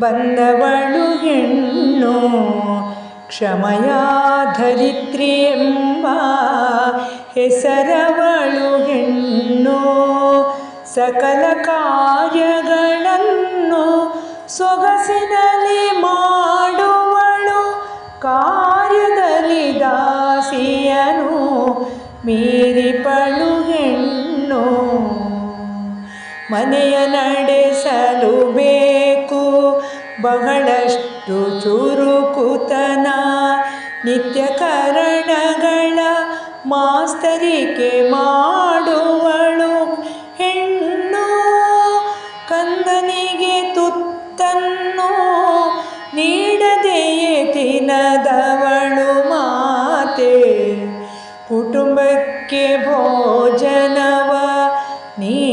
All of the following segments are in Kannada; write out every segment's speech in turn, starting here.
ಬಂದವಳು ಹೆಣ್ಣು, ಕ್ಷಮಯ ಧರಿತ್ರಿ ಎಂಬ ಹೆಸರವಳು ಹೆಣ್ಣು. ಸಕಲ ಕಾರ್ಯಗಳನ್ನು ಸೊಗಸಿನಲ್ಲಿ ಮಾಡುವಳು, ಕಾರ್ಯದಲ್ಲಿ ದಾಸಿಯನು, ಮೀರಿಪಳು ಹೆಣ್ಣು. ಮನೆಯ ನಡೆಸಲು ಬೇಕು ಬಹಳಷ್ಟು ಚುರುಕುತನ. ನಿತ್ಯ ಕರಣಗಳ ಮಾಸ್ತರಿಕೆ ಮಾಡುವಳು. ಹೆಣ್ಣು ಕಂದನಿಗೆ ತುತ್ತನ್ನು ನೀಡದೆಯೇ ತಿನ್ನದವಳು ಮಾತೆ. ಕುಟುಂಬಕ್ಕೆ ಭೋಜನವ ನೀಡುವಳು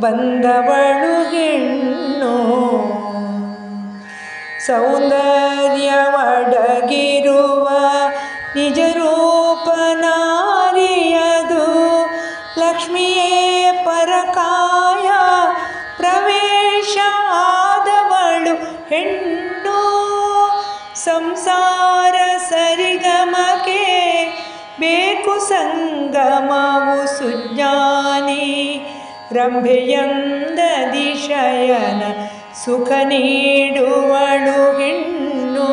ಬಂದವಳು ಹೆಣ್ಣು. ಸೌಂದರ್ಯವಡಗಿರುವ ನಿಜ ರೂಪ ನಾರಿಯದು ಲಕ್ಷ್ಮಿಯೇ ಪರಕಾಯ ಪ್ರವೇಶ ಆದವಳು ಹೆಣ್ಣು. ಸಂಸಾರ ಸರಿಗಮಕ್ಕೆ ಬೇಕು ಸಂಗಮವು ಸುಜ್ಞಾನಿ ರಂಭೆಯಂದ ದಿಶಯನ ಸುಖ ನೀಡುವಳು ಹೆಣ್ಣು.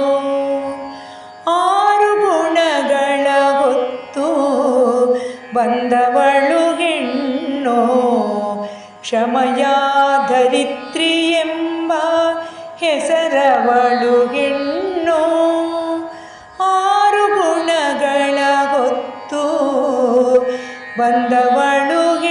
ಆರು ಗುಣಗಳ ಹೊತ್ತು ಬಂದವಳು ಹೆಣ್ಣು. ಕ್ಷಮಯ ಧರಿತ್ರಿ ಎಂಬ ಹೆಸರವಳು ಹೆಣ್ಣು. ಆರು ಗುಣಗಳ ಹೊತ್ತು ಬಂದವಳು